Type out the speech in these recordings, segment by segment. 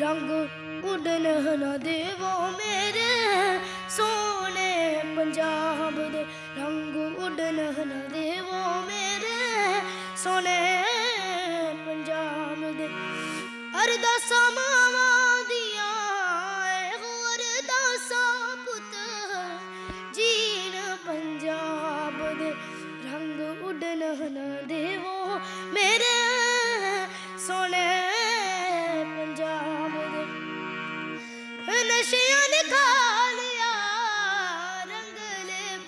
ਰੰਗ ਉਡਨ ਨਾ ਦੇਵੋ ਮੇਰੇ। ਸੋਨੇ ਪੰਜਾਬ ਦੇ ਰੰਗ ਉਡਨ ਨਾ ਦੇਵੋ ਮੇਰੇ। ਸੋਨੇ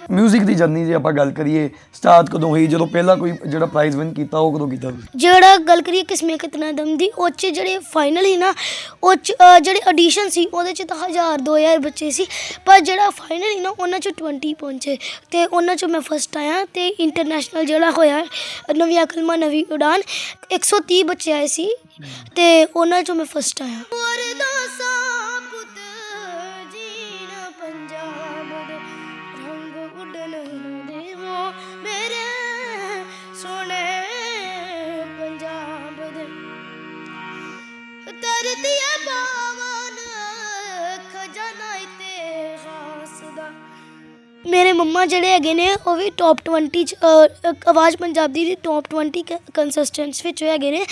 ਰੰਗਲੇ ਮਿਊਜ਼ਿਕ ਦੀ ਜਰਨੀ ਜੇ ਆਪਾਂ ਗੱਲ ਕਰੀਏ ਸਟਾਰਟ ਕਦੋਂ ਹੋਈ? ਜਦੋਂ ਪਹਿਲਾਂ ਕੋਈ ਜਿਹੜਾ ਪ੍ਰਾਈਜ਼ ਵਿਨ ਕੀਤਾ ਉਹ ਕਦੋਂ ਕੀਤਾ ਤੁਸੀਂ? ਜਿਹੜਾ ਗੱਲ ਕਰੀਏ ਕਿਸਮੇ ਕਿਤਨਾ ਦਮ ਦੀ ਉਹ 'ਚ ਜਿਹੜੇ ਫਾਈਨਲ ਸੀ ਨਾ ਉਹ 'ਚ ਅ, ਜਿਹੜੇ ਆਡੀਸ਼ਨ ਸੀ ਉਹਦੇ ਚ ਤਾਂ 1000 2000 ਬੱਚੇ ਸੀ ਪਰ ਜਿਹੜਾ ਫਾਈਨਲ ਸੀ ਨਾ ਉਹਨਾਂ ਚ 20 ਪਹੁੰਚੇ। ਤੇ ਉਹਨਾਂ ਚ ਮੈਂ ਫਸਟ ਆਇਆ ਤੇ ਇੰਟਰਨੈਸ਼ਨਲ ਜਿਹੜਾ ਹੋਇਆ ਨਵੀਂ ਕਲਮਾ ਨਵੀਂ ਉਡਾਨ 130 ਬੱਚੇ ਆਏ ਸੀ ਤੇ ਉਹਨਾਂ ਚੋਂ ਮੈਂ ਫਸਟ ਆਇਆ। ਅਰਦਾਸਾਂ শোনা ਮੰਮਾ ਜਿਹੜੇ ਹੈਗੇ ਨੇ ਉਹ ਵੀ ਟੌਪ 20 ਚ ਅ, ਅ, ਆਵਾਜ਼ ਪੰਜਾਬੀ ਦੀ ਟੌਪ 20 ਕੰਸਿਸਟੈਂਟਸ ਵਿੱਚ ਹੈਗੇ ਨੇ।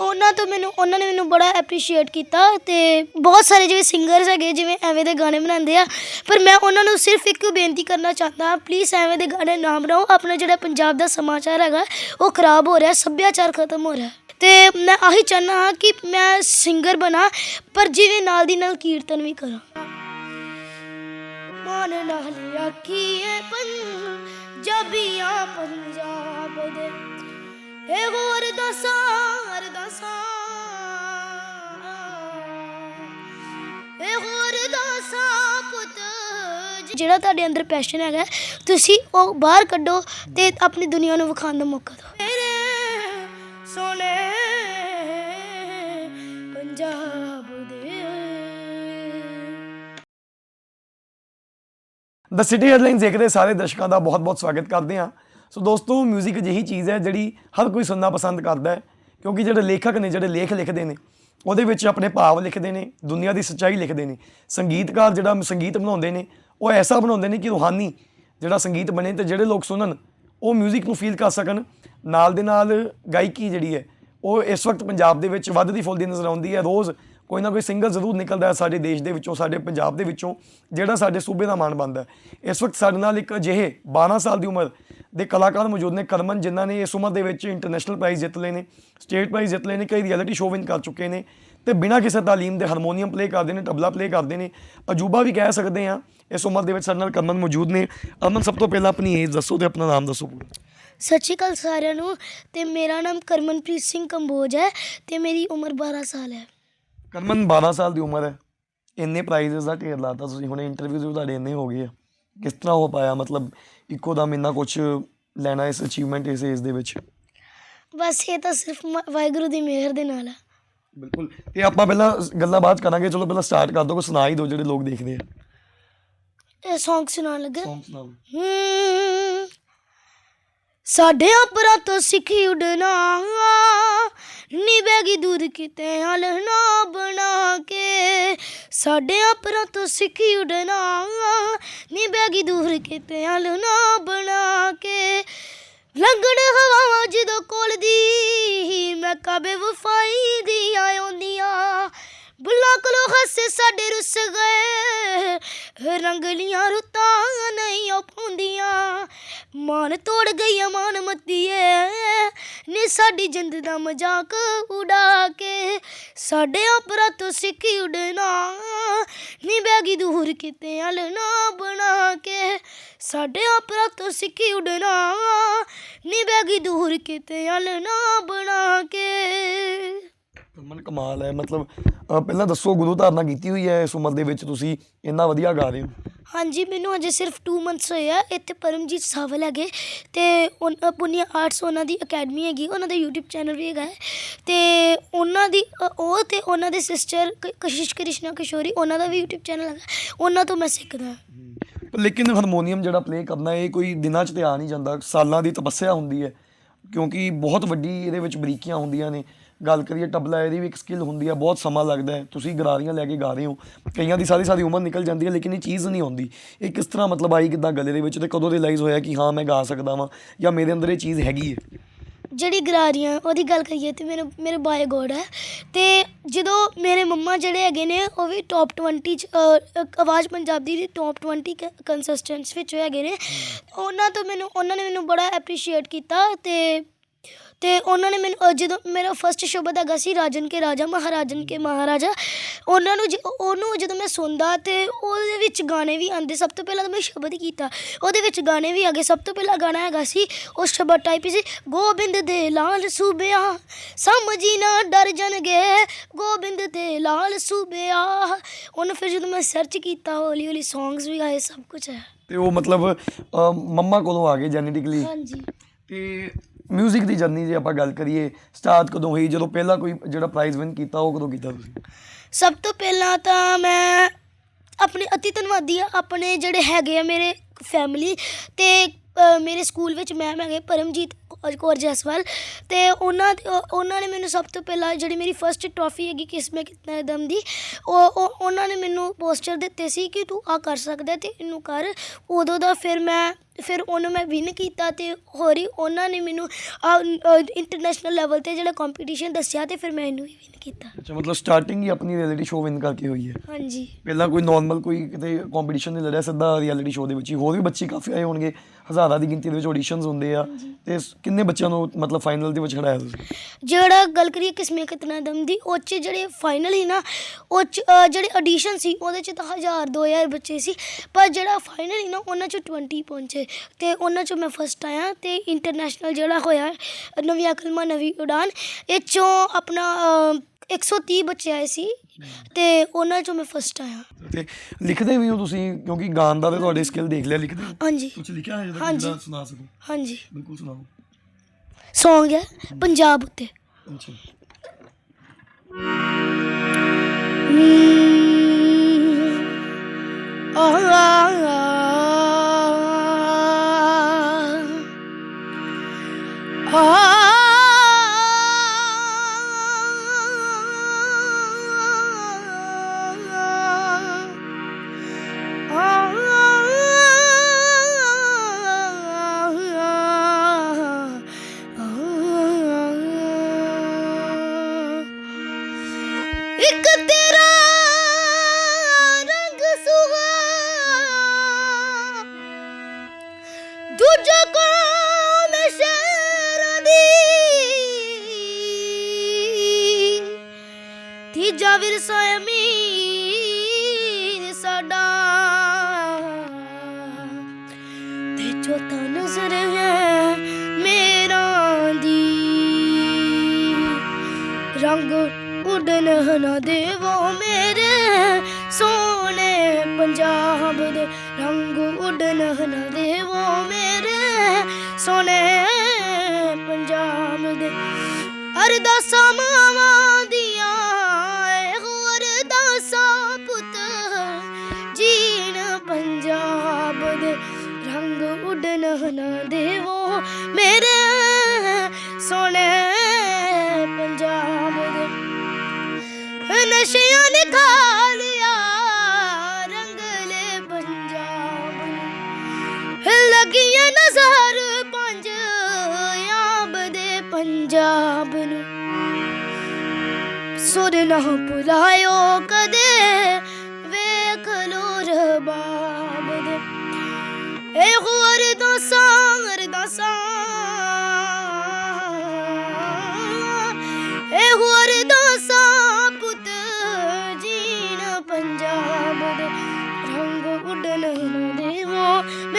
ਉਹਨਾਂ ਤੋਂ ਮੈਨੂੰ ਉਹਨਾਂ ਨੇ ਮੈਨੂੰ ਬੜਾ ਐਪਰੀਸ਼ੀਏਟ ਕੀਤਾ ਤੇ ਬਹੁਤ ਸਾਰੇ ਜਿਵੇਂ ਸਿੰਗਰਸ ਹੈਗੇ ਜਿਵੇਂ ਐਵੇਂ ਦੇ ਗਾਣੇ ਬਣਾਉਂਦੇ ਆ। ਪਰ ਮੈਂ ਉਹਨਾਂ ਨੂੰ ਸਿਰਫ ਇੱਕ ਬੇਨਤੀ ਕਰਨਾ ਚਾਹੁੰਦਾ ਹਾਂ ਪਲੀਜ਼ ਐਵੇਂ ਦੇ ਗਾਣੇ ਨਾ ਬਣਾਓ ਆਪਣਾ ਜਿਹੜਾ ਪੰਜਾਬ ਦਾ ਸਮਾਚਾਰ ਹੈਗਾ ਉਹ ਖਰਾਬ ਹੋ ਰਿਹਾ ਸੱਭਿਆਚਾਰ ਖਤਮ ਹੋ ਰਿਹਾ। ਤੇ ਮੈਂ ਆਹੀ ਚਾਹੁੰਦਾ ਹਾਂ ਕਿ ਮੈਂ ਸਿੰਗਰ ਬਣਾ ਪਰ ਜਿਵੇਂ ਨਾਲ ਦੀ ਨਾਲ ਕੀਰਤਨ ਵੀ ਕਰਾਂ। ਮਨ ਨਾਲ ਆਖੀਏ ਪੰਜਾਬੀਆਂ ਪੰਜਾਬ ਦੇ। ਇਹ ਹੋਰ ਦਸਾਂ ਅਰਦਾਸਾਂ ਇਹ ਹੋਰ ਦਸਾਂ, ਪੁੱਤ ਜਿਹੜਾ ਤੁਹਾਡੇ ਅੰਦਰ ਪੈਸ਼ਨ ਹੈਗਾ, ਤੁਸੀਂ ਉਹ ਬਾਹਰ ਕੱਢੋ ਤੇ ਆਪਣੀ ਦੁਨੀਆ ਨੂੰ ਵਿਖਾਉਣ ਦਾ ਮੌਕਾ ਦਿਓ। ਮੇਰੇ ਸੋਹਣੇ ਪੰਜਾਬ ਦ ਸਿਟੀ ਹੈਡਲਾਈਨਸ ਦੇਖਦੇ ਸਾਰੇ ਦਰਸ਼ਕਾਂ ਦਾ ਬਹੁਤ-ਬਹੁਤ ਸਵਾਗਤ ਕਰਦੇ ਹਾਂ ਸੋ ਦੋਸਤੋ 뮤직 ਅਜਿਹੀ ਚੀਜ਼ ਹੈ ਜਿਹੜੀ ਹਰ ਕੋਈ ਸੁਣਨਾ ਪਸੰਦ ਕਰਦਾ ਹੈ ਕਿਉਂਕਿ ਜਿਹੜੇ ਲੇਖਕ ਨੇ ਜਿਹੜੇ ਲੇਖ ਲਿਖਦੇ ਨੇ ਉਹਦੇ ਵਿੱਚ ਆਪਣੇ ਭਾਵ ਲਿਖਦੇ ਨੇ ਦੁਨੀਆ ਦੀ ਸੱਚਾਈ ਲਿਖਦੇ ਨੇ ਸੰਗੀਤਕਾਰ ਜਿਹੜਾ ਸੰਗੀਤ ਬਣਾਉਂਦੇ ਨੇ ਉਹ ਐਸਾ ਬਣਾਉਂਦੇ ਨੇ ਕਿ ਰੂਹਾਨੀ ਜਿਹੜਾ ਸੰਗੀਤ ਬਣੇ ਤੇ ਜਿਹੜੇ ਲੋਕ ਸੁਣਨ ਉਹ 뮤직 ਨੂੰ ਫੀਲ ਕਰ ਸਕਣ ਨਾਲ ਦੇ ਨਾਲ ਗਾਇਕੀ ਜਿਹੜੀ ਹੈ ਉਹ ਇਸ ਵਕਤ ਪੰਜਾਬ ਦੇ ਵਿੱਚ ਵੱਧਦੀ ਫੁੱਲਦੀ ਨਜ਼ਰ ਆਉਂਦੀ ਹੈ ਰੋਜ਼ ਕੋਈ ਨਾ ਕੋਈ ਸਿੰਗਰ ਜ਼ਰੂਰ ਨਿਕਲਦਾ ਹੈ ਸਾਡੇ ਦੇਸ਼ ਦੇ ਵਿੱਚੋਂ, ਸਾਡੇ ਪੰਜਾਬ ਦੇ ਵਿੱਚੋਂ, ਜਿਹੜਾ ਸਾਡੇ ਸੂਬੇ ਦਾ ਮਾਣ ਬਣਦਾ ਹੈ। ਇਸ ਵਕਤ ਸਾਡੇ ਨਾਲ ਇੱਕ ਅਜਿਹੇ 12 ਸਾਲ ਦੀ ਉਮਰ ਦੇ ਕਲਾਕਾਰ ਮੌਜੂਦ ਨੇ, ਕਰਮਨ, ਜਿਨ੍ਹਾਂ ਨੇ ਇਸ ਉਮਰ ਦੇ ਵਿੱਚ ਇੰਟਰਨੈਸ਼ਨਲ ਪ੍ਰਾਈਜ਼ ਜਿੱਤ ਲਏ ਨੇ ਸਟੇਟ ਪ੍ਰਾਈਜ਼ ਜਿੱਤ ਲਏ ਨੇ, ਕਈ ਰਿਐਲਿਟੀ ਸ਼ੋਅ ਵਿਨ ਕਰ ਚੁੱਕੇ ਨੇ ਤੇ ਬਿਨਾਂ ਕਿਸੇ ਤਾਲੀਮ ਦੇ ਹਾਰਮੋਨੀਅਮ ਪਲੇ ਕਰਦੇ ਨੇ ਤਬਲਾ ਪਲੇ ਕਰਦੇ ਨੇ। ਅਜੂਬਾ ਵੀ ਕਹਿ ਸਕਦੇ ਆ ਇਸ ਉਮਰ ਦੇ ਵਿੱਚ ਸਾਡੇ ਨਾਲ ਕਰਮਨ ਮੌਜੂਦ ਨੇ। ਅਮਨ, ਸਭ ਤੋਂ ਪਹਿਲਾਂ ਆਪਣੀ ਏਜ ਦੱਸੋ ਤੇ ਆਪਣਾ ਨਾਮ ਦੱਸੋ ਪੂਰਾ। ਸਤਿ ਸ਼੍ਰੀ ਅਕਾਲ ਸਾਰਿਆਂ ਨੂੰ ਤੇ ਮੇਰਾ ਨਾਮ ਕਰਮਨਪ੍ਰੀਤ ਸਿੰਘ ਕੰਬੋਜ ਹੈ ਤੇ ਮੇਰੀ ਉਮਰ 12 ਸਾਲ ਹੈ। ਕਰਮਨ 12 ਸਾਲ ਦੀ ਉਮਰ ਹੈ। ਇੰਨੇ ਪ੍ਰਾਈਜ਼ਸ ਦਾ ਢੇਰ ਲਾਤਾ ਤੁਸੀਂ। ਹੁਣ ਇੰਟਰਵਿਊਜ਼ ਵੀ ਤੁਹਾਡੇ ਇੰਨੇ ਹੋ ਗਏ ਆ। ਕਿਸ ਤਰ੍ਹਾਂ ਹੋ ਪਾਇਆ? ਮਤਲਬ ਇੱਕੋ ਦਮ ਇੰਨਾ ਕੁਝ ਲੈਣਾ ਇਸ ਅਚੀਵਮੈਂਟ ਇਸ ਏਜ ਦੇ ਵਿੱਚ? ਬਸ ਇਹ ਤਾਂ ਸਿਰਫ ਮ- ਵਾਹਿਗੁਰੂ ਦੀ ਮਿਹਰ ਦੇ ਨਾਲ ਹੈ ਬਿਲਕੁਲ। ਤੇ ਆਪਾਂ ਪਹਿਲਾਂ ਗੱਲਾਂ 'ਚ ਕਰਾਂਗੇ। ਚਲੋ ਪਹਿਲਾਂ ਸਟਾਰਟ ਕਰ ਦੋ ਕੋ ਸੁਣਾ ਹੀ ਦਿਓ ਜਿਹੜੇ ਲੋਕ ਦੇਖਦੇ ਆ। ਇਹ Song ਸੁਣਾਉਣ ਲੱਗਾ। ਹਮ, ਸਾਡੇ ਆਪਰਾਂ ਤੋਂ ਸਿੱਖੀ ਉਡਣਾ ਨਿਵੇਗੀ ਦੂਰ ਕਿਤੇ ਹਲਣਾ ਬਣਾ ਕੇ। ਸਾਡੇ ਆਪਰਾਂ ਤੋਂ ਸਿੱਖੀ ਉਡਣਾ ਨਿਵੇਗੀ ਦੂਰ ਕਿਤੇ ਹਲਣਾ ਬਣਾ ਕੇ। ਲੰਗਣ ਹਵਾਵਾਂ ਜਦੋਂ ਕੋਲ ਦੀ, ਮੈਂ ਕਾਬੇ ਵਫਾਈ ਦੀ ਆਉਂਦੀਆਂ। ਬੁੱਲਾ ਕੋਲੋਂ ਹੱਸੇ ਸਾਡੇ ਰੁੱਸ ਗਏ। ਰੰਗਲੀਆਂ ਰੁੱਤਾਂ ਨਹੀਂ ਉਹ ਪਾਉਂਦੀਆਂ। ਮਾਨ ਤੋੜ ਗਈ ਮਾਨ ਮੱਤੀਏ। ਨੇ ਸਾਡੀ ਜਿੰਦ ਦਾ ਮਜ਼ਾਕ ਉਡਾ ਕੇ ਸਾਡੇ ਆਪਰਾ ਤੋਂ ਸਿੱਖੀ ਉਡਣਾ। ਨੀ ਬੈਗੀ ਦੂਰ ਕਿਤੇ ਹਲਣਾ ਬਣਾ ਕੇ ਸਾਡੇ ਆਪਰਾ ਤੋਂ ਸਿੱਖੀ ਉਡਣਾ। ਨੀ ਬੈਗੀ ਦੂਰ ਕਿਤੇ ਹਲਣਾ ਬਣਾ ਕੇ ਕਰਮਨ ਕਮਾਲ ਹੈ, ਮਤਲਬ ਪਹਿਲਾਂ ਦੱਸੋ ਗੁਰੂ ਧਾਰਨਾ ਕੀਤੀ ਹੋਈ ਹੈ ਇਸ ਉਮਰ ਦੇ ਵਿੱਚ ਤੁਸੀਂ, ਇੰਨਾ ਵਧੀਆ ਗਾ ਰਹੇ ਹੋ। ਹਾਂਜੀ, ਮੈਨੂੰ ਅਜੇ ਸਿਰਫ 2 ਮੰਥਸ ਹੋਏ ਆ। ਇੱਥੇ ਪਰਮਜੀਤ ਸਾਵਲ ਹੈਗੇ ਤੇ ਉਹ ਪੁਨੀਆ ਆਰਟਸ ਉਹਨਾਂ ਦੀ ਅਕੈਡਮੀ ਹੈਗੀ, ਉਹਨਾਂ ਦਾ YouTube ਚੈਨਲ ਵੀ ਹੈਗਾ ਹੈ। ਤੇ ਉਹਨਾਂ ਦੀ ਉਹ ਤੇ ਉਹਨਾਂ ਦੇ ਸਿਸਟਰ ਕਸ਼ਿਸ਼ ਕ੍ਰਿਸ਼ਨਾ ਕਿਸ਼ੋਰੀ, ਉਹਨਾਂ ਦਾ ਵੀ YouTube ਚੈਨਲ ਹੈਗਾ। ਉਹਨਾਂ ਤੋਂ ਮੈਂ ਸਿੱਖਦਾ ਲੇਕਿਨ ਹਾਰਮੋਨੀਅਮ ਜਿਹੜਾ ਪਲੇ ਕਰਨਾ, ਇਹ ਕੋਈ ਦਿਨਾਂ 'ਚ ਤੇ ਆ ਨਹੀਂ ਜਾਂਦਾ। ਸਾਲਾਂ ਦੀ ਤਪੱਸਿਆ ਹੁੰਦੀ ਹੈ, ਕਿਉਂਕਿ ਬਹੁਤ ਵੱਡੀ ਇਹਦੇ ਵਿੱਚ ਬਰੀਕੀਆਂ ਹੁੰਦੀਆਂ ਨੇ। ਗੱਲ ਕਰੀਏ ਤਬਲਾ ਇਹਦੀ ਵੀ ਇੱਕ ਸਕਿੱਲ ਹੁੰਦੀ ਹੈ ਬਹੁਤ ਸਮਾਂ ਲੱਗਦਾ ਹੈ। ਤੁਸੀਂ ਗਰਾਰੀਆਂ ਲੈ ਕੇ ਗਾ ਰਹੇ ਹੋ ਕਈਆਂ ਦੀ ਸਾਰੀ ਸਾਰੀ ਉਮਰ ਨਿਕਲ ਜਾਂਦੀ ਹੈ ਲੇਕਿਨ ਇਹ ਚੀਜ਼ ਨਹੀਂ ਆਉਂਦੀ ਇਹ ਕਿਸ ਤਰ੍ਹਾਂ ਮਤਲਬ ਆਈ ਕਿੱਦਾਂ ਗਲੇ ਦੇ ਵਿੱਚ ਤੇ ਕਦੋਂ ਰਿਅਲਾਈਜ਼ ਹੋਇਆ ਕਿ ਹਾਂ ਮੈਂ ਗਾ ਸਕਦਾ ਵਾਂ ਜਾਂ ਮੇਰੇ ਅੰਦਰ ਇਹ ਚੀਜ਼ ਹੈਗੀ ਹੈ? ਜਿਹੜੀ ਗਰਾਰੀਆਂ ਉਹਦੀ ਗੱਲ ਕਰੀਏ ਤੇ ਮੇਰੇ ਮੇਰੇ ਬਾਏ ਗੋਡ ਹੈ। ਤੇ ਜਦੋਂ ਮੇਰੇ ਮੰਮਾ ਜਿਹੜੇ ਹੈਗੇ ਨੇ ਉਹ ਵੀ ਟੌਪ 20 ਚ ਅ, ਅ, ਆਵਾਜ਼ ਪੰਜਾਬੀ ਦੀ ਟੌਪ 20 ਕੰਸਿਸਟੈਂਸ ਵਿੱਚ ਹੈਗੇ ਨੇ। ਉਹਨਾਂ ਤੋਂ ਮੈਨੂੰ ਉਹਨਾਂ ਨੇ ਮੈਨੂੰ ਬੜਾ ਐਪਰੀਸ਼ੀਏਟ ਕੀਤਾ ਤੇ ਤੇ ਉਹਨਾਂ ਨੇ ਮੈਨੂੰ ਜਦੋਂ ਮੇਰਾ ਫਰਸਟ ਸ਼ਬਦ ਹੈਗਾ ਸੀ ਰਾਜਨ ਕੇ ਰਾਜਾ ਮਹਾਰਾਜਨ ਕੇ ਮਹਾਰਾਜਾ ਉਹਨਾਂ ਨੂੰ ਜ- ਉਹਨੂੰ ਜਦੋਂ ਮੈਂ ਸੁਣਦਾ ਤੇ ਉਹਦੇ ਵਿੱਚ ਗਾਣੇ ਵੀ ਆਉਂਦੇ ਸਭ ਤੋਂ ਪਹਿਲਾਂ ਤਾਂ ਮੈਂ ਸ਼ਬਦ ਕੀਤਾ ਉਹਦੇ ਵਿੱਚ ਗਾਣੇ ਵੀ ਆ ਗਏ ਸਭ ਤੋਂ ਪਹਿਲਾ ਗਾਣਾ ਹੈਗਾ ਸੀ ਉਹ ਸ਼ਬਦ ਟਾਈਪ ਸੀ ਗੋਬਿੰਦ ਦੇ ਲਾਲ ਸੂਬਿਆ ਸਮਝੀ ਨਾ ਡਰ ਜਾਣਗੇ ਗੋਬਿੰਦ ਦੇ ਲਾਲ ਸੂਬਿਆ ਉਹਨੂੰ ਫਿਰ ਜਦੋਂ ਮੈਂ ਸਰਚ ਕੀਤਾ ਹੌਲੀ ਹੌਲੀ ਸੌਂਗਸ ਵੀ ਆਏ ਸਭ ਕੁਝ ਹੈ। ਤੇ ਉਹ ਮਤਲਬ ਮੰਮਾ ਕੋਲੋਂ ਆ ਗਏ ਜੈਨੇਟਿਕਲੀ ਹਾਂਜੀ। ਤੇ 뮤직 ਦੀ ਜਰਨੀ ਜੇ ਆਪਾਂ ਗੱਲ ਕਰੀਏ ਸਟਾਰਟ ਕਦੋਂ ਹੋਈ? ਜਦੋਂ ਪਹਿਲਾਂ ਕੋਈ ਜਿਹੜਾ ਪ੍ਰਾਈਜ਼ ਵਿਨ ਕੀਤਾ ਉਹ ਕਦੋਂ ਕੀਤਾ ਤੁਸੀਂ? ਸਭ ਤੋਂ ਪਹਿਲਾਂ ਤਾਂ ਮੈਂ ਆਪਣੇ ਅਤੀ ਧੰਨਵਾਦੀ ਆ ਆਪਣੇ ਜਿਹੜੇ ਹੈਗੇ ਆ ਮੇਰੇ ਫੈਮਿਲੀ ਤੇ ਅ, ਮੇਰੇ ਸਕੂਲ ਵਿੱਚ ਮੈਮ ਹੈਗੇ ਪਰਮਜੀਤ ਕੌਰ- ਕੌਰ ਜੈਸਵਾਲ ਤੇ ਉਹਨਾਂ ਉਹਨਾਂ ਨੇ ਮੈਨੂੰ ਸਭ ਤੋਂ ਪਹਿਲਾਂ ਜਿਹੜੀ ਮੇਰੀ ਫਰਸਟ ਟਰੋਫੀ ਹੈਗੀ ਕਿਸਮੇ ਕਿਤਨਾ ਦਮ ਦੀ ਉਹ ਉਹ- ਉਹਨਾਂ ਨੇ ਮੈਨੂੰ ਪੋਸਟਰ ਦਿੱਤੇ ਸੀ ਕਿ ਤੂੰ ਆ ਕਰ ਸਕਦਾ ਤੇ ਇਹਨੂੰ ਕਰ। ਉਦੋਂ ਦਾ ਫਿਰ ਮੈਂ ਫਿਰ ਉਹਨੂੰ ਮੈਂ ਵਿਨ ਕੀਤਾ ਤੇ ਹੋਰੀ ਉਹਨਾਂ ਨੇ ਮੈਨੂੰ ਇੰਟਰਨੈਸ਼ਨਲ ਲੈਵਲ ਤੇ ਜਿਹੜਾ ਕੰਪੀਟੀਸ਼ਨ ਦੱਸਿਆ ਤੇ ਫਿਰ ਮੈਂ ਇਹਨੂੰ ਵੀ ਵਿਨ ਕੀਤਾ। ਅੱਛਾ ਮਤਲਬ ਸਟਾਰਟਿੰਗ ਹੀ ਆਪਣੀ ਰਿਐਲਿਟੀ ਸ਼ੋਅ ਵਿਨ ਕਰਕੇ ਹੋਈ ਹੈ। ਹਾਂਜੀ। ਪਹਿਲਾਂ ਕੋਈ ਨਾਰਮਲ ਕੋਈ ਕਿਤੇ ਕੰਪੀਟੀਸ਼ਨ ਨਹੀਂ ਲੜਿਆ ਸਿੱਧਾ ਰਿਐਲਿਟੀ ਸ਼ੋਅ ਦੇ ਵਿੱਚ ਹੀ ਹੋਰ ਵੀ ਬੱਚੇ ਕਾਫੀ ਆਏ ਹੋਣਗੇ ਹਜ਼ਾਰਾਂ ਦੀ ਗਿਣਤੀ ਦੇ ਵਿੱਚ ਆਡੀਸ਼ਨਸ ਹੁੰਦੇ ਆ। ਤੇ ਕਿੰਨੇ ਬੱਚਿਆਂ ਨੂੰ ਮਤਲਬ ਫਾਈਨਲ ਦੇ ਵਿੱਚ ਖੜਾਇਆ ਤੁਸੀਂ? ਜਿਹੜਾ ਗੱਲ ਕਰੀਏ ਕਿਸਮੇ ਕਿਤਨਾ ਦਮ ਦੀ ਉਹ 'ਚ ਜਿਹੜੇ ਫਾਈਨਲ ਸੀ ਨਾ ਉਹ 'ਚ ਅ, ਜਿਹੜੇ ਆਡੀਸ਼ਨ ਸੀ ਉਹਦੇ 'ਚ ਤਾਂ ਹਜ਼ਾਰ 2000 ਬੱਚੇ ਸੀ ਪਰ ਜਿਹੜਾ ਫਾਈਨਲ ਸੀ ਨਾ ਉਹਨਾਂ 'ਚ 20 ਪਹੁੰਚੇ ਤੇ ਉਹਨਾਂ 'ਚੋਂ ਮੈਂ ਫਸਟ ਆਇਆ ਤੇ ਇੰਟਰਨੈਸ਼ਨਲ ਜਿਹੜਾ ਹੋਇਆ ਨਵੀਂ ਕਲਮਾ ਨਵੀਂ ਉਡਾਨ ਇਹ 'ਚੋਂ ਆਪਣਾ ਅ, 130 ਬੱਚੇ ਆਏ ਸੀ ਤੇ ਉਹਨਾਂ 'ਚੋਂ ਮੈਂ ਫਸਟ ਆਇਆ। ਤੇ ਲਿਖਦੇ ਵੀ ਹੋ ਤੁਸੀਂ ਕਿਉਂਕਿ ਗਾਣ ਦਾ ਤੇ ਤੁਹਾਡੇ ਸਕਿੱਲ ਦੇਖ ਲਿਆ ਲਿਖਦੇ। ਹੋ ਹਾਂਜੀ। ਕੁਝ ਲਿਖਿਆ ਹੈ ਜਿਹੜਾ ਹਾਂਜੀ। ਜਿਹੜਾ ਸੁਣਾ ਸਕੋ। ਹਾਂਜੀ। ਬਿਲਕੁਲ ਸੁਣਾਓ। ਸੌਂਗ ਹੈ ਪੰਜਾਬ ਉੱਤੇ। ਅੱਛਾ। ਇੱਕ ਰੰਗ ਉਡਨ ਨਾ ਦੇਵੋ ਮੇਰੇ। ਸੋਹਣੇ ਪੰਜਾਬ ਦੇ ਰੰਗ ਉਡਨ ਨਾ ਦੇਵੋ ਮੇਰੇ। ਸੋਹਣੇ ਪੰਜਾਬ ਦੇ ਅਰਦਾਸਾਂ ਮਾਵਾਂ ਦੀਆਂ, ਇਹੋ ਅਰਦਾਸਾਂ ਪੁੱਤ। ਜੀਣ ਪੰਜਾਬ ਦੇ ਰੰਗ ਉਡਨ ਨਾ ਦੇਵੋ ਮੇਰੇ। ਸੋਨੇ ਨਸ਼ਿਆਂ ਨੇ ਖਾ ਲਿਆ ਰੰਗਲੇ ਪੰਜਾਬ ਨੂੰ ਲੱਗੀਆਂ ਨਜ਼ਰ ਪੰਜ ਆਬ ਦੇ ਪੰਜਾਬ ਨੂੰ ਸੁਰ ਨਾ ਭੁਲਾਇਓ ਕਦੇ ਵੇਖ ਲੋ ਰਬਾਬ ਦੇ ਏ ਹੋਰ ਦੋਸਾਂ ਅਰਦਾਸਾਂ Um,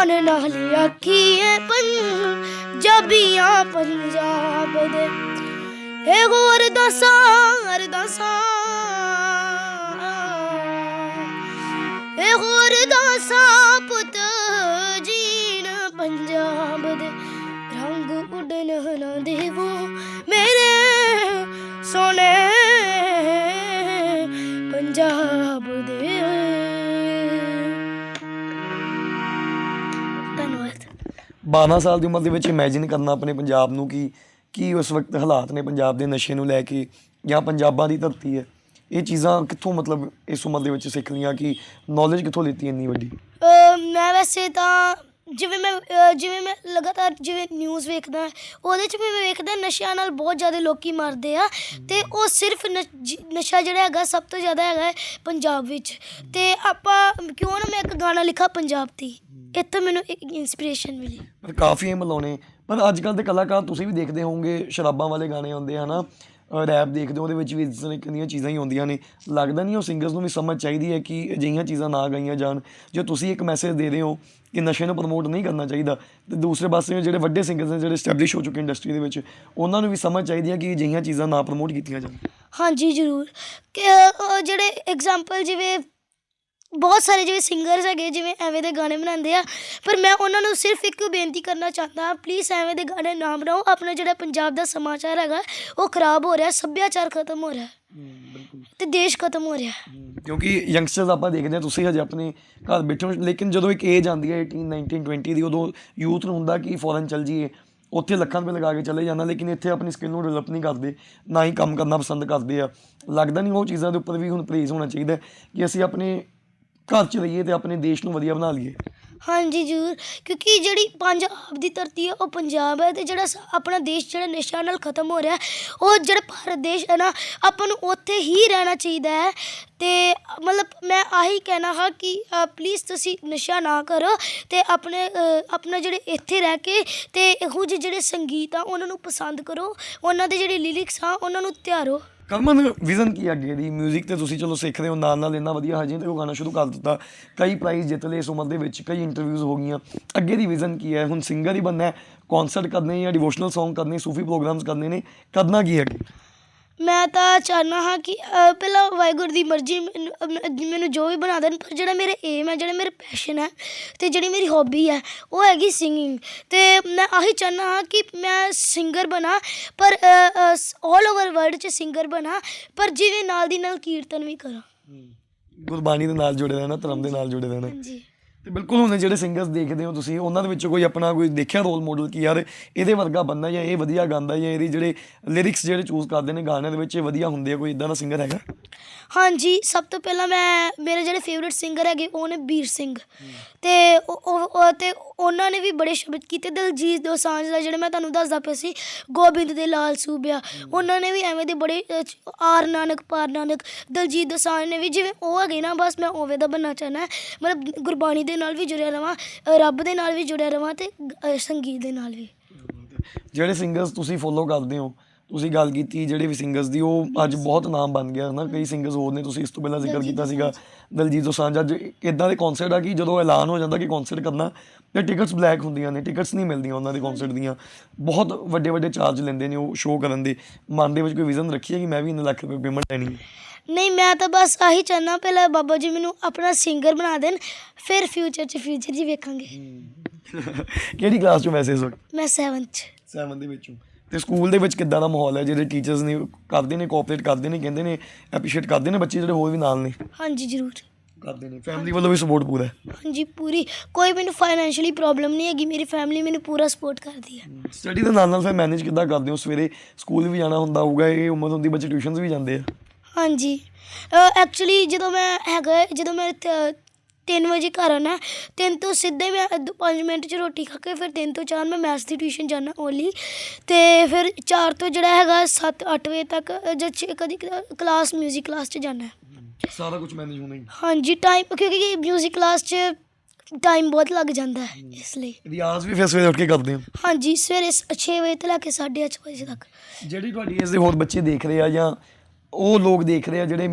ਮਾਨ ਨਾਲ ਆਖੀਏ ਪੰਜਾਬੀਆਂ ਪੰਜਾਬ ਦੇ। ਇਹ ਹੋਰ ਦਸਾਂ ਅਰਦਾਸਾਂ ਇਹ ਹੋਰ ਦਸਾਂ ਪੁੱਤ ਜੀਣ ਪੰਜਾਬ ਦੇ। ਰੰਗ ਉੱਡਣ ਨਾ ਦੇਵੋ ਮੇਰੇ ਸੋਨੇ 12 ਸਾਲ ਦੀ ਉਮਰ ਦੇ ਵਿੱਚ ਇਮੇਜਿਨ ਕਰਨਾ ਆਪਣੇ ਪੰਜਾਬ ਨੂੰ ਕਿ ਕੀ ਉਸ ਵਕਤ ਹਾਲਾਤ ਨੇ ਪੰਜਾਬ ਦੇ ਨਸ਼ੇ ਨੂੰ ਲੈ ਕੇ ਜਾਂ ਪੰਜਾਬਾਂ ਦੀ ਧਰਤੀ ਹੈ। ਇਹ ਚੀਜ਼ਾਂ ਕਿੱਥੋਂ ਮਤਲਬ ਇਸ ਉਮਰ ਦੇ ਵਿੱਚ ਸਿੱਖ ਲਈਆਂ ਕਿ ਨੌਲੇਜ ਕਿੱਥੋਂ ਲਿੱਤੀ ਇੰਨੀ ਵੱਡੀ? ਮੈਂ ਵੈਸੇ ਤਾਂ ਜਿਵੇਂ ਮੈਂ ਜਿਵੇਂ ਮੈਂ ਲਗਾਤਾਰ ਜਿਵੇਂ ਨਿਊਜ਼ ਵੇਖਦਾ, ਉਹਦੇ ਚ ਵੀ ਮੈਂ ਵੇਖਦਾ ਨਸ਼ਿਆਂ ਨਾਲ ਬਹੁਤ ਜ਼ਿਆਦਾ ਲੋਕੀ ਮਰਦੇ ਆ ਤੇ ਉਹ ਸਿਰਫ ਨਸ਼ਾ ਜਿਹੜਾ ਹੈਗਾ ਸਭ ਤੋਂ ਜ਼ਿਆਦਾ ਹੈਗਾ ਪੰਜਾਬ ਵਿੱਚ। ਤੇ ਆਪਾਂ, ਕਿਉਂ ਨਾ ਮੈਂ ਇੱਕ ਗਾਣਾ ਲਿਖਾ ਪੰਜਾਬ ਤੇ ਇੱਥੋਂ ਮੈਨੂੰ ਇੱਕ ਇਨਸਪੀਰੇਸ਼ਨ ਮਿਲੀ। ਪਰ ਕਾਫੀ ਇਹ ਮਲਾਉਣੇ। ਪਰ ਅੱਜ ਕੱਲ ਦੇ ਕਲਾਕਾਰ ਤੁਸੀਂ ਵੀ ਦੇਖਦੇ ਹੋਵੋਗੇ ਸ਼ਰਾਬਾਂ ਵਾਲੇ ਗਾਣੇ ਆਉਂਦੇ ਹਨਾ? ਰੈਪ ਦੇਖਦੇ ਹੋ ਉਹਦੇ ਵਿੱਚ ਵੀ ਇਸ ਤਰ੍ਹਾਂ ਦੀਆਂ ਚੀਜ਼ਾਂ ਹੀ ਆਉਂਦੀਆਂ ਨੇ। ਲੱਗਦਾ ਨਹੀਂ ਉਹ ਸਿੰਗਰਸ ਨੂੰ ਵੀ ਸਮਝ ਚਾਹੀਦੀ ਹੈ ਕਿ ਅਜਿਹੀਆਂ ਚੀਜ਼ਾਂ ਨਾ ਗਾਈਆਂ ਜਾਣ। ਜੇ ਤੁਸੀਂ ਇੱਕ ਮੈਸੇਜ ਦੇ ਰਹੇ ਹੋ ਕਿ ਨਸ਼ੇ ਨੂੰ ਪ੍ਰਮੋਟ ਨਹੀਂ ਕਰਨਾ ਚਾਹੀਦਾ ਤੇ ਦੂਸਰੇ ਪਾਸੇ ਜਿਹੜੇ ਵੱਡੇ ਸਿੰਗਰਸ ਨੇ ਜਿਹੜੇ ਸਟੈਬਲਿਸ਼ ਹੋ ਚੁੱਕੇ ਇੰਡਸਟਰੀ ਦੇ ਵਿੱਚ ਉਹਨਾਂ ਨੂੰ ਵੀ ਸਮਝ ਚਾਹੀਦੀ ਹੈ ਕਿ ਅਜਿਹੀਆਂ ਚੀਜ਼ਾਂ ਨਾ ਪ੍ਰਮੋਟ ਕੀਤੀਆਂ ਜਾਣ। ਹਾਂਜੀ ਜ਼ਰੂਰ। ਕਿ ਜਿਹੜੇ ਐਗਜ਼ਾਮਪਲ ਜਿਵੇਂ ਬਹੁਤ ਸਾਰੇ ਜਿਵੇਂ ਸਿੰਗਰਸ ਹੈਗੇ ਜਿਵੇਂ ਐਵੇਂ ਦੇ ਗਾਣੇ ਬਣਾਉਂਦੇ ਆ ਪਰ ਮੈਂ ਉਹਨਾਂ ਨੂੰ ਸਿਰਫ ਇੱਕ ਬੇਨਤੀ ਕਰਨਾ ਚਾਹੁੰਦਾ ਪਲੀਜ਼ ਐਵੇਂ ਦੇ ਗਾਣੇ ਨਾ ਬਣਾਓ ਆਪਣਾ ਜਿਹੜਾ ਪੰਜਾਬ ਦਾ ਸਮਾਚਾਰ ਹੈਗਾ ਉਹ ਖਰਾਬ ਹੋ ਰਿਹਾ ਸੱਭਿਆਚਾਰ ਖਤਮ ਹੋ ਰਿਹਾ। ਬਿਲਕੁਲ। ਤੇ ਦੇਸ਼ ਖਤਮ ਹੋ ਰਿਹਾ। ਕਿਉਂਕਿ ਯੰਗਸਟਰਸ ਆਪਾਂ ਦੇਖਦੇ ਹਾਂ ਤੁਸੀਂ ਹਜੇ ਆਪਣੇ ਘਰ ਬੈਠੇ ਹੋ ਲੇਕਿਨ ਜਦੋਂ ਇੱਕ ਏਜ ਆਉਂਦੀ ਹੈ 18 19 20 ਦੀ ਉਦੋਂ ਯੂਥ ਨੂੰ ਹੁੰਦਾ ਕਿ ਫੋਰਨ ਚੱਲ ਜਾਈਏ ਉੱਥੇ ਲੱਖਾਂ ਰੁਪਏ ਲਗਾ ਕੇ ਚਲੇ ਜਾਣਾ ਲੇਕਿਨ ਇੱਥੇ ਆਪਣੀ ਸਕਿੱਲ ਨੂੰ ਡਿਵੈਲਪ ਨਹੀਂ ਕਰਦੇ ਨਾ ਹੀ ਕੰਮ ਕਰਨਾ ਪਸੰਦ ਕਰਦੇ ਆ। ਲੱਗਦਾ ਨਹੀਂ ਉਹ ਚੀਜ਼ਾਂ ਦੇ ਉੱਪਰ ਵੀ ਹੁਣ ਪਲੀਜ਼ ਹੋਣਾ ਚਾਹੀਦਾ ਹੈ ਕਿ ਅਸੀਂ ਆਪਣੇ ਘਰ 'ਚ ਰਹੀਏ ਤੇ ਆਪਣੇ ਦੇਸ਼ ਨੂੰ ਵਧੀਆ ਬਣਾ ਲਈਏ। ਹਾਂਜੀ ਜ਼ਰੂਰ। ਕਿਉਂਕਿ ਜਿਹੜੀ ਪੰਜਾਬ ਦੀ ਧਰਤੀ ਹੈ ਉਹ ਪੰਜਾਬ ਹੈ ਤੇ ਜਿਹੜਾ ਸ- ਆਪਣਾ ਦੇਸ਼ ਜਿਹੜਾ ਨਸ਼ਿਆਂ ਨਾਲ ਖਤਮ ਹੋ ਰਿਹਾ ਹੈ, ਉਹ ਜਿਹੜਾ ਭਾਰਤ ਦੇਸ਼ ਹੈ ਨਾ ਆਪਾਂ ਨੂੰ ਉੱਥੇ ਹੀ ਰਹਿਣਾ ਚਾਹੀਦਾ ਹੈ। ਤੇ ਮਤਲਬ ਮੈਂ ਆਹੀ ਕਹਿਣਾ ਹਾਂ ਕਿ ਪਲੀਜ਼ ਤੁਸੀਂ ਨਸ਼ਾ ਨਾ ਕਰੋ ਤੇ ਆਪਣੇ ਅ, ਆਪਣਾ ਜਿਹੜੇ ਇੱਥੇ ਰਹਿ ਕੇ ਤੇ ਇਹੋ ਜਿਹੇ ਜਿਹੜੇ ਸੰਗੀਤ ਆ ਉਹਨਾਂ ਨੂੰ ਪਸੰਦ ਕਰੋ। ਉਹਨਾਂ ਦੇ ਜਿਹੜੇ ਲਿਰਿਕਸ ਆ ਉਹਨਾਂ ਨੂੰ ਤਿਆਰੋ। ਕਰਮਨ ਵਿਜ਼ਨ ਕੀ ਹੈ ਅੱਗੇ ਦੀ? 뮤직 ਤੇ ਤੁਸੀਂ ਚਲੋ ਸਿੱਖ ਰਹੇ ਹੋ, ਨਾਲ ਨਾਲ ਇੰਨਾ ਵਧੀਆ ਹਜੇ ਤੇ ਉਹ ਗਾਣਾ ਸ਼ੁਰੂ ਕਰ ਦਿੱਤਾ। ਕਈ ਪ੍ਰਾਈਜ਼ ਜਿੱਤ ਲਏ ਇਸ ਉਮਰ ਦੇ ਵਿੱਚ, ਕਈ ਇੰਟਰਵਿਊਜ਼ ਹੋ ਗਈਆਂ। ਅੱਗੇ ਦੀ ਵਿਜ਼ਨ ਕੀ ਹੈ? ਹੁਣ ਸਿੰਗਰ ਹੀ ਬਣਨਾ ਹੈ। ਕਨਸਰਟ ਕਰਨੇ ਜਾਂ ਡਿਵੋਸ਼ਨਲ Song ਕਰਨੇ, ਸੂਫੀ ਪ੍ਰੋਗਰਾਮਸ ਕਰਨੇ ਨੇ। ਕਰਨਾ ਕੀ ਹੈ ਅੱਗੇ? ਮੈਂ ਤਾਂ ਚਾਹਨਾ ਹਾਂ ਕਿ ਪਹਿਲਾਂ ਵਾਹਿਗੁਰੂ ਦੀ ਮਰਜ਼ੀ ਮੈਨੂੰ ਮੈਨੂੰ ਜੋ ਵੀ ਬਣਾ ਦੇਣ ਪਰ ਜਿਹੜਾ ਮੇਰੇ ਏਮ ਹੈ ਜਿਹੜਾ ਮੇਰੇ ਪੈਸ਼ਨ ਹੈ ਤੇ ਜਿਹੜੀ ਮੇਰੀ ਹੌਬੀ ਹੈ ਉਹ ਹੈਗੀ ਸਿੰਗਿੰਗ ਤੇ ਮੈਂ ਆਹੀ ਚਾਹਨਾ ਹਾਂ ਕਿ ਮੈਂ ਸਿੰਗਰ ਬਣਾ ਪਰ ਆਲ ਓਵਰ ਵਰਲਡ 'ਚ ਸਿੰਗਰ ਬਣਾ ਪਰ ਜਿਵੇਂ ਨਾਲ ਦੀ ਨਾਲ ਕੀਰਤਨ ਵੀ ਕਰਾਂ। ਗੁਰਬਾਣੀ ਦੇ ਨਾਲ ਜੁੜੇ ਰਹਿਣਾ ਧਰਮ ਦੇ ਨਾਲ ਜੁੜੇ ਰਹਿਣਾ। ਹਾਂਜੀ। ਤੇ ਬਿਲਕੁਲ ਹੁਣ ਜਿਹੜੇ ਸਿੰਗਰਸ ਦੇਖਦੇ ਹੋ ਤੁਸੀਂ, ਉਹਨਾਂ ਦੇ ਵਿੱਚੋਂ ਕੋਈ ਆਪਣਾ ਕੋਈ ਦੇਖਿਆ ਰੋਲ ਮਾਡਲ ਕਿ ਯਾਰ ਇਹਦੇ ਵਰਗਾ ਬੰਦਾ ਜਾਂ ਇਹ ਵਧੀਆ ਗਾਉਂਦਾ ਜਾਂ ਇਹਦੀ ਜਿਹੜੇ ਲਿਰਿਕਸ ਜਿਹੜੇ ਚੂਜ਼ ਕਰਦੇ ਨੇ ਗਾਣਿਆਂ ਦੇ ਵਿੱਚ, ਇਹ ਵਧੀਆ ਹੁੰਦੇ ਆ, ਕੋਈ ਇਦਾਂ ਦਾ ਸਿੰਗਰ ਹੈਗਾ? ਹਾਂਜੀ, ਸਭ ਤੋਂ ਪਹਿਲਾਂ ਮੈਂ, ਮੇਰੇ ਜਿਹੜੇ ਫੇਵਰਿਟ ਸਿੰਗਰ ਹੈਗੇ, ਉਹ ਨੇ ਵੀਰ ਸਿੰਘ। ਤੇ ਉਹ- ਉਹ ਤੇ ਉਹਨਾਂ ਨੇ ਵੀ ਬੜੇ ਸ਼ਬਦ ਕੀਤੇ, ਦਲਜੀਤ ਦੋਸਾਂਝ ਦਾ, ਜਿਹੜੇ ਮੈਂ ਤੁਹਾਨੂੰ ਦੱਸਦਾ ਪਿਆ ਸੀ, ਗੋਬਿੰਦ ਦੇ ਲਾਲ ਸੂਬਿਆ। ਉਹਨਾਂ ਨੇ ਵੀ ਐਵੇਂ ਦੇ ਬੜੇ ਆਰ ਨਾਨਕ, ਪਾਰ ਨਾਨਕ, ਦਲਜੀਤ ਦੋਸਾਂਝ ਨੇ ਵੀ, ਜਿਵੇਂ ਉਹ ਹੈਗੇ ਨਾ, ਬਸ ਮੈਂ ਉਵੇਂ ਦਾ ਬਣਨਾ ਚਾਹਨਾ ਮਤਲਬ ਗੁਰਬਾਣੀ ਦੇ ਨਾਲ ਵੀ ਜੁੜਿਆ ਰਵਾਂ ਅ, ਰੱਬ ਦੇ ਨਾਲ ਵੀ ਜੁੜਿਆ ਰਵਾਂ ਤੇ ਅ, ਸੰਗੀਤ ਦੇ ਨਾਲ ਵੀ। ਜਿਹੜੇ ਸਿੰਗਰਸ ਤੁਸੀਂ ਫੋਲੋ ਕਰਦੇ ਹੋ ਤੁਸੀਂ ਗੱਲ ਕੀਤੀ ਜਿਹੜੇ ਵੀ ਸਿੰਗਰਸ ਦੀ ਉਹ ਅੱਜ ਬਹੁਤ ਨਾਮ ਬਣ ਗਿਆ ਨਾ ਕਈ ਸਿੰਗਰਸ ਹੋਰ ਨੇ ਤੁਸੀਂ ਇਸ ਤੋਂ ਪਹਿਲਾਂ ਜ਼ਿਕਰ ਕੀਤਾ ਸੀਗਾ ਦਲਜੀਤ ਦੋਸਾਂਝ ਅੱਜ ਇਦਾਂ ਦੇ ਕਨਸਰਟ ਆ ਕਿ ਜਦੋਂ ਐਲਾਨ ਹੋ ਜਾਂਦਾ ਕਿ ਕਨਸਰਟ ਕਰਨਾ ਤੇ ਟਿਕਟਸ ਬਲੈਕ ਹੁੰਦੀਆਂ ਨੇ ਟਿਕਟਸ ਨਹੀਂ ਮਿਲਦੀਆਂ ਉਹਨਾਂ ਦੇ ਕਨਸਰਟ ਦੀਆਂ। ਬਹੁਤ ਵੱਡੇ ਵੱਡੇ ਚਾਰਜ ਲੈਂਦੇ ਨੇ ਉਹ ਸ਼ੋਅ ਕਰਨ ਦੇ। ਮਨ ਦੇ ਵਿੱਚ ਕੋਈ ਵਿਜ਼ਨ ਰੱਖੀ ਹੈ ਕਿ ਮੈਂ ਵੀ ਇੰਨੇ ਲੱਖ ਰੁਪਏ ਪੇਮੈਂਟ ਲੈਣੀ ਹੈ? ਨਹੀਂ ਮੈਂ ਤਾਂ ਬਸ ਆਹੀ ਚਾਹਨਾ ਪਹਿਲਾਂ ਬਾਬਾ ਜੀ ਮੈਨੂੰ ਆਪਣਾ ਸਿੰਗਰ ਬਣਾ ਦੇਣ ਫਿਰ ਫਿਊਚਰ 'ਚ ਫਿਊਚਰ ਜੀ ਵੇਖਾਂਗੇ। ਕਿਹੜੀ ਕਲਾਸ ਚੋਂ ਵੈਸੇ ਇਸ ਵਕਤ? ਮੈਂ 7th 'ਚ। 7 ਦੇ ਵਿੱਚੋਂ। ਤੇ ਸਕੂਲ ਦੇ ਵਿੱਚ ਕਿੱਦਾਂ ਦਾ ਮਾਹੌਲ ਹੈ? ਜਿਹੜੇ ਟੀਚਰਸ ਨੇ ਕਰਦੇ ਨੇ ਕੋਆਪਰੇਟ ਕਰਦੇ ਨੇ ਕਹਿੰਦੇ ਨੇ ਐਪਰੀਸ਼ੀਏਟ ਕਰਦੇ ਨੇ ਬੱਚੇ ਜਿਹੜੇ ਹੋਰ ਵੀ ਨਾਲ ਨੇ? ਹਾਂਜੀ ਜ਼ਰੂਰ। ਕਰਦੇ ਨੇ। ਫੈਮਿਲੀ ਵੱਲੋਂ ਵੀ ਸਪੋਰਟ ਪੂਰਾ ਹੈ? ਹਾਂਜੀ ਪੂਰੀ। ਕੋਈ ਮੈਨੂੰ ਫਾਈਨੈਂਸ਼ੀਅਲੀ ਪ੍ਰੋਬਲਮ ਨਹੀਂ ਹੈਗੀ ਮੇਰੀ ਫੈਮਿਲੀ ਮੈਨੂੰ ਪੂਰਾ ਸਪੋਰਟ ਕਰਦੀ ਹੈ। ਸਟੱਡੀ ਦੇ ਨਾਲ ਨਾਲ ਫਿਰ ਮੈਨੇਜ ਕਿੱਦਾਂ ਕਰਦੇ ਹੋ? ਸਵੇਰੇ ਸਕੂਲ ਵੀ ਜਾਣਾ ਹੁੰਦਾ ਹੋਊਗਾ ਇਹ ਉਮਰ ਹੁੰਦੀ ਬੱਚੇ ਟਿਊਸ਼ਨਸ ਵੀ ਜਾਂਦੇ ਆ। ਹਾਂਜੀ ਐਕਚੁਅਲੀ ਜਦੋਂ ਮੈਂ ਹੈਗਾ ਜਦੋਂ ਮੈਂ 3 ਵਜੇ ਘਰ ਆਣਾ ਤਿੰਨ ਤੋਂ ਸਿੱਧੇ ਮੈਂ 5 ਮਿੰਟ ਚ ਰੋਟੀ ਖਾ ਕੇ ਫਿਰ 3 ਤੋਂ 4 ਮੈਂ ਮੈਥਸ ਦੀ ਟਿਊਸ਼ਨ ਜਾਣਾ ਓਨਲੀ ਤੇ ਫਿਰ 4 ਤੋਂ ਜਿਹੜਾ ਹੈਗਾ 7 8 ਵਜੇ ਤੱਕ ਅ, ਜਦ ਛੇ- ਕਦੀ ਕਲਾਸ 뮤직 ਕਲਾਸ ਚ ਜਾਣਾ ਸਾਰਾ ਕੁਝ ਮੈਨੇਜ ਹੋਣਾ ਹੀ ਹਾਂਜੀ ਟਾਈਮ ਕਿਉਂਕਿ 뮤직 ਕਲਾਸ ਚ ਟਾਈਮ ਬਹੁਤ ਲੱਗ ਜਾਂਦਾ ਹੈ ਇਸ ਲਈ ਰਿਆਜ਼ ਵੀ ਫਿਰ ਸਵੇਰੇ ਉੱਠ ਕੇ ਕਰਦੇ ਹੋ ਹਾਂਜੀ ਸਵੇਰੇ 6 ਵਜੇ ਤੋਂ ਲੈ ਕੇ 8:30 ਵਜੇ ਤੱਕ ਜਿਹੜੀ ਤੁਹਾਡੀ ਏਜ ਦੇ ਹੋਰ ਬੱਚੇ ਦੇਖ ਰਹੇ ਆ ਜਾਂ ਉਹ ਲੋਕ ਦੇਖ ਰਹੇ ਆ ਜਿਹੜੇ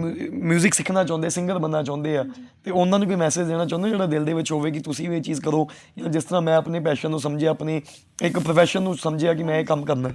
뮤직 ਸਿੱਖਣਾ ਚਾਹੁੰਦੇ ਸਿੰਗਰ ਬਣਨਾ ਚਾਹੁੰਦੇ ਆ। ਤੇ ਉਹਨਾਂ ਨੂੰ ਕੋਈ ਮੈਸੇਜ ਦੇਣਾ ਚਾਹੁੰਦੇ ਜਿਹੜਾ ਦਿਲ ਦੇ ਵਿੱਚ ਹੋਵੇ ਕਿ ਤੁਸੀਂ ਵੀ ਇਹ ਚੀਜ਼ ਕਰੋ। ਜਾਂ ਜਿਸ ਤਰ੍ਹਾਂ ਮੈਂ ਆਪਣੇ ਪੈਸ਼ਨ ਨੂੰ ਸਮਝਿਆ ਆਪਣੇ ਇੱਕ ਪ੍ਰੋਫੈਸ਼ਨ ਨੂੰ ਸਮਝਿਆ ਕਿ ਮੈਂ ਇਹ ਕੰਮ ਕਰਨਾ।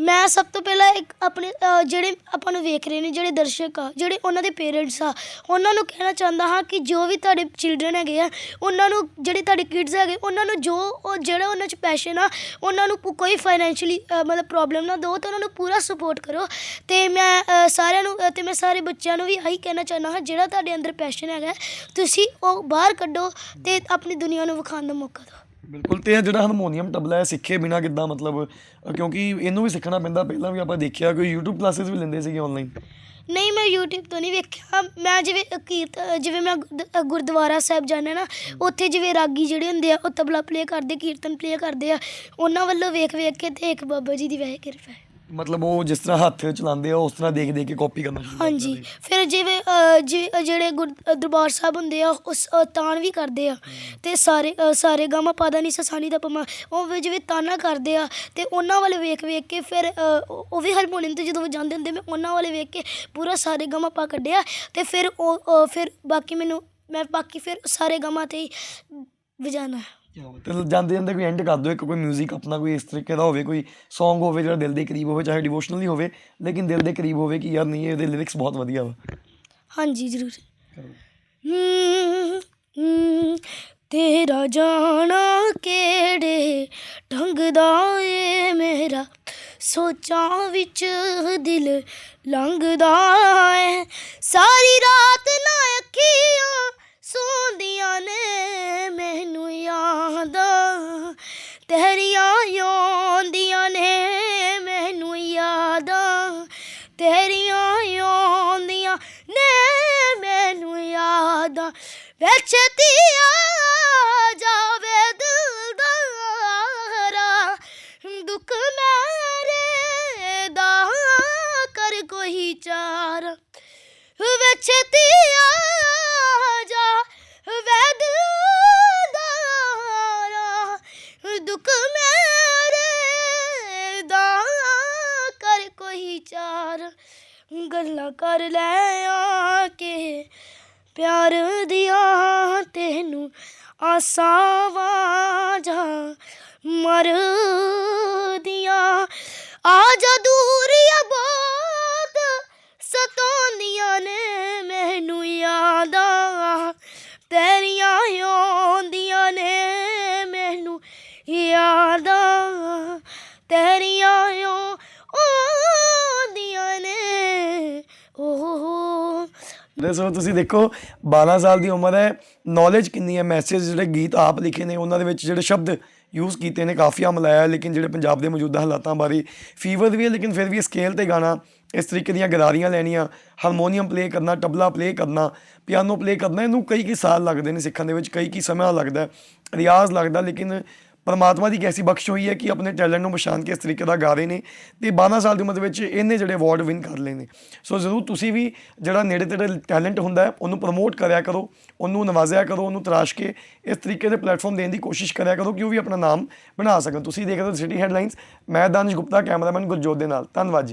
ਮੈਂ ਸਭ ਤੋਂ ਪਹਿਲਾਂ ਇੱਕ ਆਪਣੇ ਅ, ਜਿਹੜੇ ਆਪਾਂ ਨੂੰ ਵੇਖ ਰਹੇ ਨੇ ਜਿਹੜੇ ਦਰਸ਼ਕ ਆ ਜਿਹੜੇ ਉਹਨਾਂ ਦੇ ਪੇਰੈਂਟਸ ਆ ਉਹਨਾਂ ਨੂੰ ਕਹਿਣਾ ਚਾਹੁੰਦਾ ਹਾਂ ਕਿ ਜੋ ਵੀ ਤੁਹਾਡੇ ਚਿਲਡਰਨ ਹੈਗੇ ਆ ਉਹਨਾਂ ਨੂੰ ਜਿਹੜੇ ਤੁਹਾਡੇ ਕਿਡਸ ਹੈਗੇ ਉਹਨਾਂ ਨੂੰ ਜੋ ਉਹ ਜਿਹੜਾ ਉਹਨਾਂ 'ਚ ਪੈਸ਼ਨ ਆ ਉਹਨਾਂ ਨੂੰ ਕੋ- ਕੋਈ ਫਾਈਨੈਂਸ਼ੀਅਲੀ ਮਤਲਬ ਪ੍ਰੋਬਲਮ ਨਾ ਦਿਓ ਤੇ ਉਹਨਾਂ ਨੂੰ ਪੂਰਾ ਸਪੋਰਟ ਕਰੋ। ਤੇ ਮੈਂ ਅ, ਸਾਰਿਆਂ ਨੂੰ ਅ, ਤੇ ਮੈਂ ਸਾਰੇ ਬੱਚਿਆਂ ਨੂੰ ਵੀ ਆਹੀ ਕਹਿਣਾ ਚਾਹੁੰਦਾ ਹਾਂ ਜਿਹੜਾ ਤੁਹਾਡੇ ਅੰਦਰ ਪੈਸ਼ਨ ਹੈਗਾ ਤੁਸੀਂ ਉਹ ਬਾਹਰ ਕੱਢੋ ਤੇ ਆਪਣੀ ਦੁਨੀਆ ਨੂੰ ਵਿਖਾਉਣ ਦਾ ਮੌਕਾ ਦਿਓ। ਬਿਲਕੁਲ ਤੇ ਇਹ ਜਿਹੜਾ ਹਾਰਮੋਨੀਅਮ ਤਬਲਾ ਹੈ ਸਿੱਖੇ ਬਿਨਾ ਕਿੱਦਾਂ ਮਤਲਬ ਅ, ਕਿਉਂਕਿ ਇਹਨੂੰ ਵੀ ਸਿੱਖਣਾ ਪੈਂਦਾ ਪਹਿਲਾਂ ਵੀ ਆਪਾਂ ਦੇਖਿਆ ਕੋਈ YouTube ਕਲਾਸਿਸ ਵੀ ਲੈਂਦੇ ਸੀਗੇ ਆਨਲਾਈਨ ਨਹੀਂ ਮੈਂ YouTube ਤੋਂ ਨਹੀਂ ਵੇਖਿਆ। ਮੈਂ ਜਿਵੇਂ ਕੀਰਤ ਜਿਵੇਂ ਮੈਂ ਗੁਰਦ- ਅ, ਗੁਰਦੁਆਰਾ ਸਾਹਿਬ ਜਾਂਦਾ ਨਾ ਉੱਥੇ ਜਿਵੇਂ ਰਾਗੀ ਜਿਹੜੇ ਹੁੰਦੇ ਆ ਉਹ ਤਬਲਾ ਪਲੇ ਕਰਦੇ ਕੀਰਤਨ ਪਲੇ ਕਰਦੇ ਆ ਉਹਨਾਂ ਵੱਲੋਂ ਵੇਖ ਵੇਖ ਕੇ ਤੇ ਇੱਕ ਬਾਬਾ ਜੀ ਦੀ ਵੈਸੇ ਕਿਰਪਾ ਹੈ। ਮਤਲਬ ਉਹ ਜਿਸ ਤਰ੍ਹਾਂ ਹੱਥ ਚਲਾਉਂਦੇ ਆ ਉਸ ਤਰ੍ਹਾਂ ਦੇਖ ਦੇਖ ਕੇ ਕਾਪੀ ਕਰਨਾ ਸ਼ੁਰੂ ਕਰ ਹਾਂਜੀ ਦਿੰਦੇ। ਫਿਰ ਜਿਵੇਂ ਅ, ਜਿਹੜੇ ਗੁਰ- ਅ, ਦਰਬਾਰ ਸਾਹਿਬ ਹੁੰਦੇ ਆ ਉਸ ਅ, ਤਾਨ ਵੀ ਕਰਦੇ ਆ ਤੇ ਸਾਰੇ ਅ, ਸਾਰੇ ਗਾਮਾ ਪਾਦਾ ਨਹੀਂ ਸਸਾਨੀ ਦਾ ਪਮਾ ਉਹ ਵੀ ਜਿਵੇਂ ਤਾਨਾ ਕਰਦੇ ਆ ਤੇ ਉਹਨਾਂ ਵਾਲੇ ਵੇਖ ਵੇਖ ਕੇ ਫਿਰ ਅ, ਉਹ ਉਹ ਵੀ ਹਾਰਮੋਨੀਅਮ ਤੇ ਜਦੋਂ ਵਜਾਉਂਦੇ ਹੁੰਦੇ ਮੈਂ ਉਹਨਾਂ ਵਾਲੇ ਵੇਖ ਕੇ ਪੂਰਾ ਸਾਰੇ ਗਾਮਾ ਪਾ ਕੱਢਿਆ ਤੇ ਫਿਰ ਉਹ ਅ, ਫਿਰ ਬਾਕੀ ਮੈਨੂੰ ਮੈਂ ਬਾਕੀ ਫਿਰ ਸਾਰੇ ਗਾਮਾ ਤੇ ਹੀ ਵਜਾਣਾ। ਤੇ ਜਾਂਦੇ ਜਾਂਦੇ ਕੋਈ ਐਂਡ ਕਰ ਦਿਓ ਇੱਕ ਕੋਈ 뮤직 ਆਪਣਾ ਕੋਈ ਇਸ ਤਰੀਕੇ ਦਾ ਹੋਵੇ ਕੋਈ Song ਹੋਵੇ ਜਿਹੜਾ ਦਿਲ ਦੇ ਕਰੀਬ ਹੋਵੇ ਚਾਹੇ ਡਿਵੋਸ਼ਨਲ ਹੀ ਹੋਵੇ ਲੇਕਿਨ ਦਿਲ ਦੇ ਕਰੀਬ ਹੋਵੇ ਕਿ ਯਾਰ ਨਹੀਂ ਇਹਦੇ ਲਿਰਿਕਸ ਬਹੁਤ ਵਧੀਆ ਵਾ। ਹਾਂਜੀ ਜ਼ਰੂਰ। ਤੇਰਾ ਜਾਣਾ ਕਿਹੜੇ ਢੰਗ ਦਾ ਏ ਮੇਰਾ? ਸੋਚਾਂ ਵਿੱਚ ਦਿਲ ਲੰਘਦਾ ਏ ਸਾਰੀ ਰਾਤ ਨਾ ਅੱਖੀਆਂ ਸੌਂਦੀਆਂ ਨੇ, ਮੈਨੂੰ ਯਾਦਾਂ ਤੇਰੀਆਂ ਆਉਂਦੀਆਂ ਨੇ, ਮੈਨੂੰ ਯਾਦਾਂ ਤੇਰੀਆਂ ਆਉਂਦੀਆਂ ਨੇ, ਮੈਨੂੰ ਯਾਦਾਂ ਵਿੱਚ ਤੀਆ ਗੱਲਾਂ ਕਰ ਲੈ ਆ ਕੇ ਪਿਆਰ ਦੀਆਂ ਤੈਨੂੰ ਆਸਾਵਾ ਜਾ ਮਰਦੀਆਂ। ਆ ਜਾ ਦੂਰੀਆਂ ਬਹੁਤ ਸਤਾਉਂਦੀਆਂ ਨੇ ਮੈਨੂੰ ਯਾਦਾਂ। ਤੇਰੀਆਂ ਆਉਂਦੀਆਂ ਨੇ ਮੈਨੂੰ ਯਾਦਾਂ। ਦੱਸੋ ਤੁਸੀਂ ਦੇਖੋ 12 ਸਾਲ ਦੀ ਉਮਰ ਹੈ ਨੌਲੇਜ ਕਿੰਨੀ ਹੈ ਮੈਸੇਜ ਜਿਹੜੇ ਗੀਤ ਆਪ ਲਿਖੇ ਨੇ, ਉਹਨਾਂ ਦੇ ਵਿੱਚ ਜਿਹੜੇ ਸ਼ਬਦ ਯੂਜ਼ ਕੀਤੇ ਨੇ, ਕਾਫੀ ਕਾਫੀਆ ਮਲਾਇਆ ਲੇਕਿਨ ਜਿਹੜੇ ਪੰਜਾਬ ਦੇ ਮੌਜੂਦਾ ਹਾਲਾਤਾਂ ਬਾਰੇ ਫੀਵਰ ਵੀ ਹੈ, ਲੇਕਿਨ ਫਿਰ ਵੀ ਸਕੇਲ ਤੇ ਗਾਣਾ ਇਸ ਤਰੀਕੇ ਦੀਆਂ ਗਰਾਰੀਆਂ ਲੈਣੀਆਂ ਹਾਰਮੋਨੀਅਮ ਪਲੇ ਕਰਨਾ ਟਬਲਾ ਪਲੇ ਕਰਨਾ ਪਿਆਨੋ ਪਲੇ ਕਰਨਾ, ਇਹਨੂੰ ਕਈ ਕਈ ਸਾਲ ਲੱਗਦੇ ਨੇ ਸਿੱਖਣ ਦੇ ਵਿੱਚ ਕਈ ਕਈ ਸਮਾਂ ਲੱਗਦਾ, ਰਿਆਜ਼ ਲੱਗਦਾ, ਲੇਕਿਨ ਪਰਮਾਤਮਾ ਦੀ ਕੈਸੀ ਬਖਸ਼ ਹੋਈ ਹੈ ਕਿ ਆਪਣੇ ਟੈਲੈਂਟ ਨੂੰ ਪਛਾਣ ਕੇ ਇਸ ਤਰੀਕੇ ਦਾ ਗਾ ਰਹੇ ਨੇ ਤੇ 12 ਸਾਲ ਦੀ ਉਮਰ ਦੇ ਵਿੱਚ ਇਹਨੇ ਜਿਹੜੇ ਅਵਾਰਡ ਵਿਨ ਕਰ ਲਏ ਨੇ। ਸੋ ਜ਼ਰੂਰ ਤੁਸੀਂ ਵੀ ਜਿਹੜਾ ਨੇੜੇ ਤੇੜੇ ਟੈਲੈਂਟ ਹੁੰਦਾ ਹੈ, ਉਹਨੂੰ ਪ੍ਰਮੋਟ ਕਰਿਆ ਕਰੋ, ਉਹਨੂੰ ਨਵਾਜ਼ਿਆ ਕਰੋ, ਉਹਨੂੰ ਤਰਾਸ਼ ਕੇ ਇਸ ਤਰੀਕੇ ਦੇ ਪਲੇਟਫਾਰਮ ਦੇਣ ਦੀ ਕੋਸ਼ਿਸ਼ ਕਰਿਆ ਕਰੋ ਕਿ ਉਹ ਵੀ ਆਪਣਾ ਨਾਮ ਬਣਾ ਸਕਣ। ਤੁਸੀਂ ਦੇਖ ਰਹੇ ਹੋ ਸਿਟੀ ਹੈਡਲਾਈਨਸ ਮੈਂ ਦਾਨਿਸ਼ ਗੁਪਤਾ, ਕੈਮਰਾਮੈਨ ਗੁਰਜੋਤ ਦੇ ਨਾਲ। ਧੰਨਵਾਦ ਜੀ।